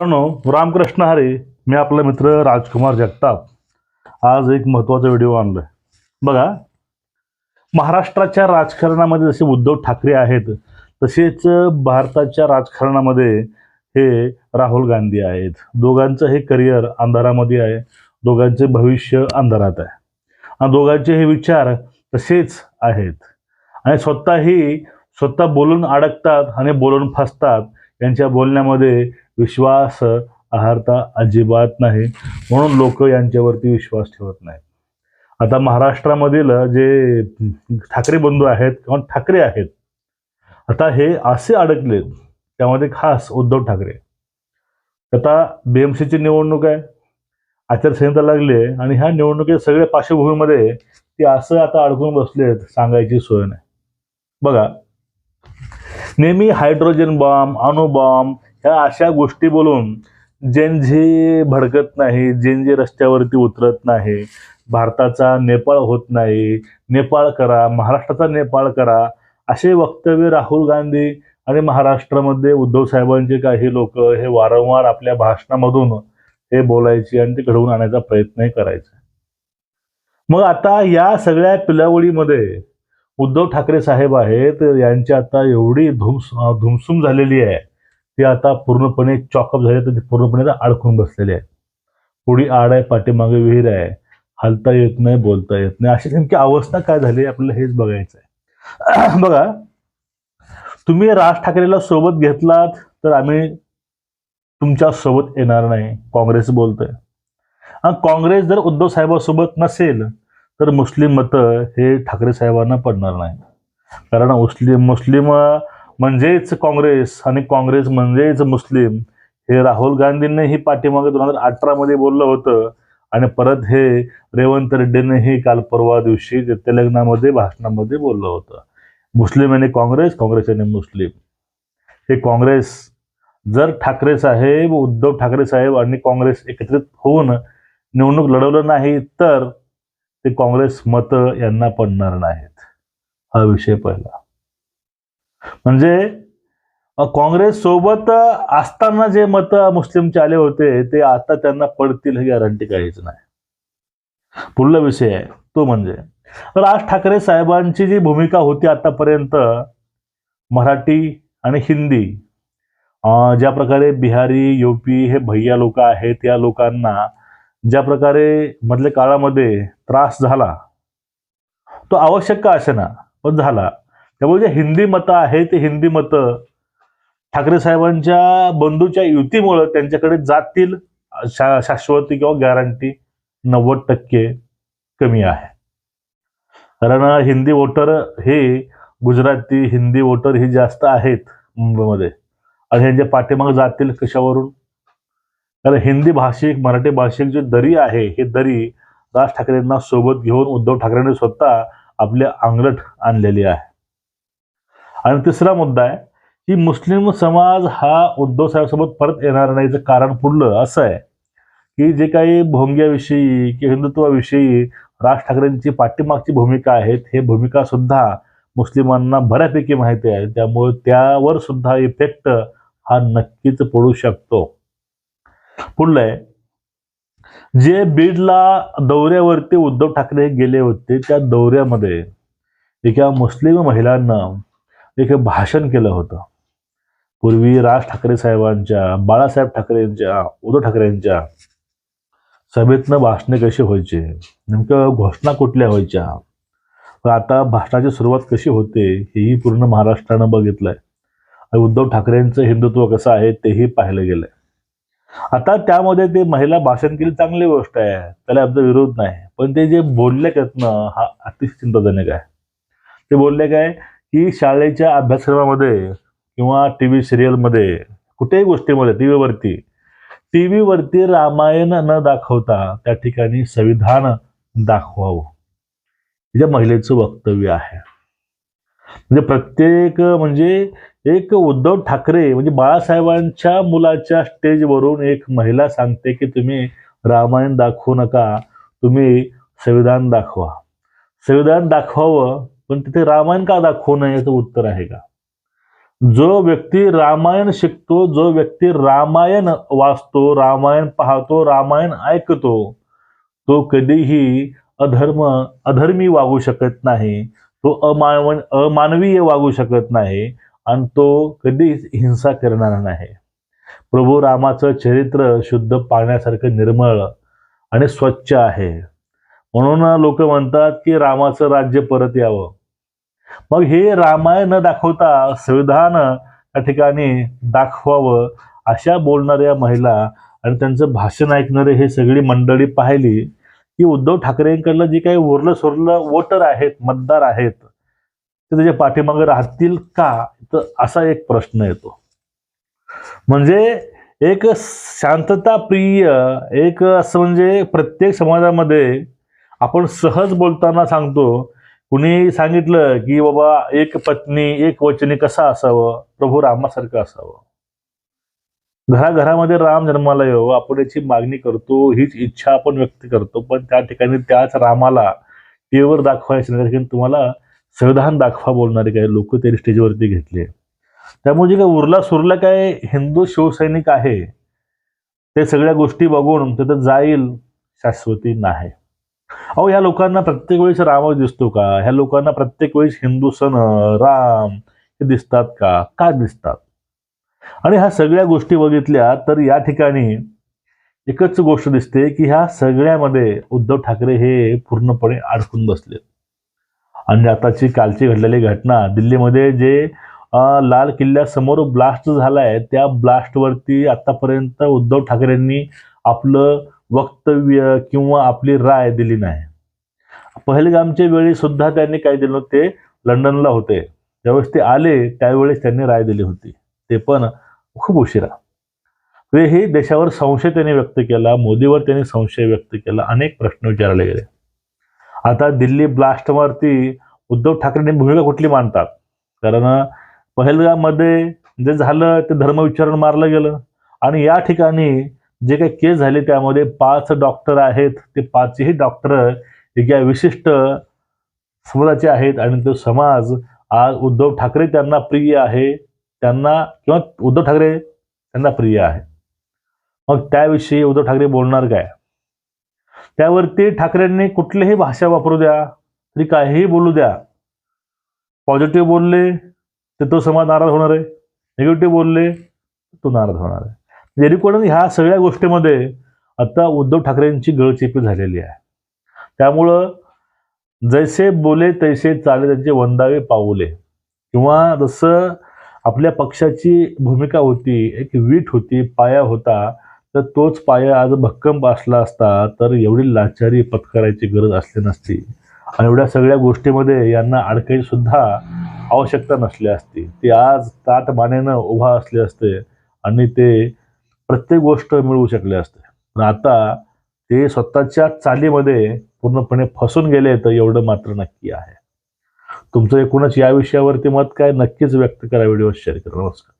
मित्रांनो रामकृष्ण हरे मी आपला मित्र राजकुमार जगताप. आज एक महत्त्वाचा व्हिडिओ आणलाय. बघा महाराष्ट्राच्या राजकारणामध्ये जसे उद्धव ठाकरे आहेत तसेच भारताच्या राजकारणामध्ये हे राहुल गांधी आहेत. दोघांचं हे करिअर अंधारामध्ये आहे दोघांचे भविष्य अंधारात आहे. आणि दोघांचे हे विचार तसेच आहेत. आणि स्वतःही स्वतः बोलून अडकतात आणि बोलून फसतात यांच्या बोलण्यामध्ये विश्वास आहारता अजिबात नाही. म्हणून लोक यांच्यावरती विश्वास ठेवत नाहीत. आता महाराष्ट्रामधील जे ठाकरे बंधू आहेत किंवा ठाकरे आहेत आता हे असे अडकलेत त्यामध्ये खास उद्धव ठाकरे. आता बीएमसीची निवडणूक आहे आचारसंहिता लागली आहे आणि ह्या निवडणुकीत सगळ्या पार्श्वभूमीमध्ये ते असं आता अडकून बसलेत सांगायची सोय नाही. बघा नेहमी हायड्रोजन बॉम्ब अणुबॉम्ब ह्या अशा गोष्टी बोलून जेन जे भडकत नाही जेन जे रस्त्यावरती उतरत नाही भारताचा नेपाळ होत नाही नेपाळ करा महाराष्ट्राचा नेपाळ करा असे वक्तव्य राहुल गांधी आणि महाराष्ट्रामध्ये उद्धव साहेबांचे काही लोक हे वारंवार आपल्या भाषणामधून हे बोलायचे आणि ते घडवून आणायचा प्रयत्नही करायचे. मग आता या सगळ्या पिलावळीमध्ये उद्धव ठाकरे साहेब आहेत यांची आता एवढी धुमस धुमसूम झालेली आहे. ती आता पूर्णपणे चॉकअप झाले तर ते पूर्णपणे अडकून बसलेले आहेत. पुढी आड आहे पाठीमागे विहीर आहे हलता येत नाही बोलता येत नाही. अशी नेमकी अवस्था काय झाली आपल्याला हेच बघायचं आहे बघा तुम्ही राज ठाकरेला सोबत घेतलात तर आम्ही तुमच्यासोबत येणार नाही. काँग्रेस बोलतोय. आणि काँग्रेस जर उद्धव साहेबांसोबत नसेल तर मुस्लिम मतं हे ठाकरे साहेबांना पडणार नाही कारण मुस्लिम मुस्लिम म्हणजेच काँग्रेस आणि काँग्रेस म्हणजेच मुस्लिम हे राहुल गांधींनीही पाठीमागे दोन हजार अठरामध्ये बोललं होतं. आणि परत हे रेवंत रेड्डींनीही काल परवा दिवशी ते तेलंगणामध्ये भाषणामध्ये बोललं होतं. मुस्लिम आणि काँग्रेस काँग्रेस आणि मुस्लिम. हे काँग्रेस जर ठाकरे साहेब उद्धव ठाकरे साहेब आणि काँग्रेस एकत्रित होऊन निवडणूक लढवलं नाही तर ते काँग्रेस मतं यांना पडणार नाहीत. हा विषय पहिला. म्हणजे काँग्रेससोबत काँग्रेस सोबत असताना जे मत मुस्लिमचे आले होते ते आता त्यांना पडतील ही गॅरंटी काहीच नाही. पुढला विषय आहे तो म्हणजे राज ठाकरे साहेबांची जी भूमिका होती आतापर्यंत मराठी आणि हिंदी ज्या प्रकारे बिहारी युपी हे भैया लोक आहेत या लोकांना ज्या प्रकारे मधल्या काळामध्ये त्रास झाला तो आवश्यक का असे ना पण झाला. त्यामुळे जे हिंदी मतं आहेत ते हिंदी मतं ठाकरे साहेबांच्या बंधूच्या युतीमुळं त्यांच्याकडे जातील शा शाश्वती किंवा गॅरंटी नव्वद टक्के कमी आहे. कारण हिंदी वोटर हे गुजराती हिंदी वोटर ही जास्त आहेत मुंबईमध्ये. आणि ह्यांच्या पाठीमागे जातील कशावरून? कारण हिंदी भाषिक मराठी भाषिक जे दरी आहे हे दरी राज ठाकरेंना सोबत घेऊन उद्धव ठाकरेंनी स्वतः आपले आंगलट आणलेली आहे. आणि तिसरा मुद्दा आहे की मुस्लिम समाज हा उद्धव साहेबसोबत परत येणार नाहीचं कारण पुढलं असं आहे की जे काही भोंग्याविषयी किंवा हिंदुत्वाविषयी राज ठाकरेंची पाठीमागची भूमिका आहेत हे भूमिका सुद्धा मुस्लिमांना बऱ्यापैकी माहिती आहे. त्यामुळे त्यावर सुद्धा इफेक्ट हा नक्कीच पडू शकतो. पुढलं आहे जे बीडला दौऱ्यावरती उद्धव ठाकरे गेले होते त्या दौऱ्यामध्ये एका मुस्लिम महिलांना एक भाषण केलं होतं. पूर्वी राज ठाकरे साहेबांच्या बाळासाहेब ठाकरेंच्या उद्धव ठाकरेंच्या सभेतनं भाषणे कशी व्हायचे? नेमकं घोषणा कुठल्या व्हायच्या? पण आता भाषणाची सुरुवात कशी होते हेही पूर्ण महाराष्ट्रानं बघितलंय. आणि उद्धव ठाकरेंचं हिंदुत्व कसं आहे तेही पाहिलं गेलंय. आता त्यामध्ये ते महिला भाषण केली चांगली गोष्ट आहे. त्याला आमचा विरोध नाही. पण ते जे बोलले त्यातनं हा अतिशय चिंताजनक आहे. ते बोलले काय की शाळेच्या अभ्यासक्रमामध्ये किंवा टी व्ही सिरियलमध्ये कुठेही गोष्टीमध्ये टी व्हीवरती टी व्हीवरती रामायण न दाखवता त्या ठिकाणी संविधान दाखवावं. हे ज्या महिलेचं वक्तव्य आहे. म्हणजे प्रत्येक म्हणजे एक उद्धव ठाकरे म्हणजे बाळासाहेबांच्या मुलाच्या स्टेजवरून एक महिला सांगते की तुम्ही रामायण दाखवू नका तुम्ही संविधान दाखवा. संविधान दाखवावं पण तिथे रामायण का दाखवू नये याचं उत्तर आहे का? जो व्यक्ती रामायण शिकतो जो व्यक्ती रामायण वाचतो रामायण पाहतो रामायण ऐकतो तो कधीही अधर्म अधर्मी वागू शकत नाही तो अमानव अमानवीय वागू शकत नाही आणि तो कधीच हिंसा करणार नाही. प्रभू रामाचं चरित्र शुद्ध पाण्यासारखं निर्मळ आणि स्वच्छ आहे. म्हणून लोक म्हणतात की रामाचं राज्य परत यावं. मग हे रामायण न दाखवता संविधान त्या ठिकाणी दाखवावं अशा बोलणाऱ्या महिला आणि त्यांचं भाषण ऐकणारे हे सगळी मंडळी पाहिली की उद्धव ठाकरेंकडलं जे काही उरलं सोरलं वोटर आहेत मतदार आहेत ते त्याच्या पाठीमागे राहतील का? तर असा एक प्रश्न येतो. म्हणजे एक शांतता प्रिय एक असं म्हणजे प्रत्येक समाजामध्ये आपण सहज बोलताना सांगतो कुणी सांगितलं की बाबा एक पत्नी एक वचनी कसा असावं? प्रभू रामासारखं असावं. घराघरामध्ये राम जन्माला यावं आपण याची मागणी करतो हीच इच्छा आपण व्यक्त करतो पण त्या ठिकाणी त्याच रामाला टीव्हीवर दाखवायचं नाही कारण तुम्हाला संविधान दाखवा बोलणारे काही लोक ते स्टेजवरती घेतले. त्यामुळे जे काही उरला सुरला काय हिंदू शिवसैनिक आहे ते सगळ्या गोष्टी बघून तिथं जाईल शाश्वती नाही. अहो ह्या लोकांना प्रत्येक वेळेस रामच दिसतो का? ह्या लोकांना प्रत्येक वेळेस हिंदू सण राम हे दिसतात का? का दिसतात? आणि ह्या सगळ्या गोष्टी बघितल्या तर या ठिकाणी एकच गोष्ट दिसते की ह्या सगळ्यामध्ये उद्धव ठाकरे हे पूर्णपणे अडकून बसलेत. आणि आताची कालची घडलेली घटना दिल्लीमध्ये जे लाल किल्ल्यासमोर ब्लास्ट झालाय त्या ब्लास्टवरती आतापर्यंत उद्धव ठाकरेंनी आपलं वक्तव्य किंवा आपली राय दिली नाही. पहलगामच्या वेळी सुद्धा त्यांनी काय दिलं ते लंडनला होते. ज्यावेळेस ते आले त्यावेळेस त्यांनी राय दिली होती. ते पण खूप उशिरा. हे देशावर संशय त्यांनी व्यक्त केला मोदीवर त्यांनी संशय व्यक्त केला अनेक प्रश्न विचारले गेले. आता दिल्ली ब्लास्टवरती उद्धव ठाकरेंनी भूमिका कुठली मांडतात? कारण पहलगाममध्ये जे झालं ते धर्मविचारण मारलं गेलं. आणि या ठिकाणी जे काही केस झाले त्यामध्ये पाच डॉक्टर आहेत ते पाचही डॉक्टर एका विशिष्ट समाजाचे आहेत आणि तो समाज आज उद्धव ठाकरे त्यांना प्रिय आहे. त्यांना किंवा उद्धव ठाकरे त्यांना प्रिय आहे. मग त्याविषयी उद्धव ठाकरे बोलणार काय? त्यावरती ठाकरेंनी कुठलीही भाषा वापरू द्या तरी काहीही बोलू द्या. पॉझिटिव्ह बोलले तर तो समाज नाराज होणार आहे. निगेटिव्ह बोलले तो नाराज होणार आहे. जेणेकरून ह्या सगळ्या गोष्टीमध्ये आता उद्धव ठाकरेंची गळचेपी झालेली आहे. त्यामुळं जैसे बोले तैसे चाले त्यांचे वंदावे पावले किंवा जसं आपल्या पक्षाची भूमिका होती एक वीट होती पाया होता तर तोच पाया आज भक्कम असला असता तर एवढी लाचारी पत्करायची गरज असली नसती. आणि एवढ्या सगळ्या गोष्टीमध्ये यांना अडकायची सुद्धा आवश्यकता नसली असती. ते आज ताट मानेनं उभा असले असते आणि ते प्रत्येक गोष्ट मिळवू शकले असते. पण आता ते स्वतःच्या चालीमध्ये पूर्णपणे फसून गेले तर एवढं मात्र नक्की आहे. तुमचं एकूणच या विषयावरती मत काय? नक्कीच व्यक्त करा व्हिडिओ शेअर करा. नमस्कार.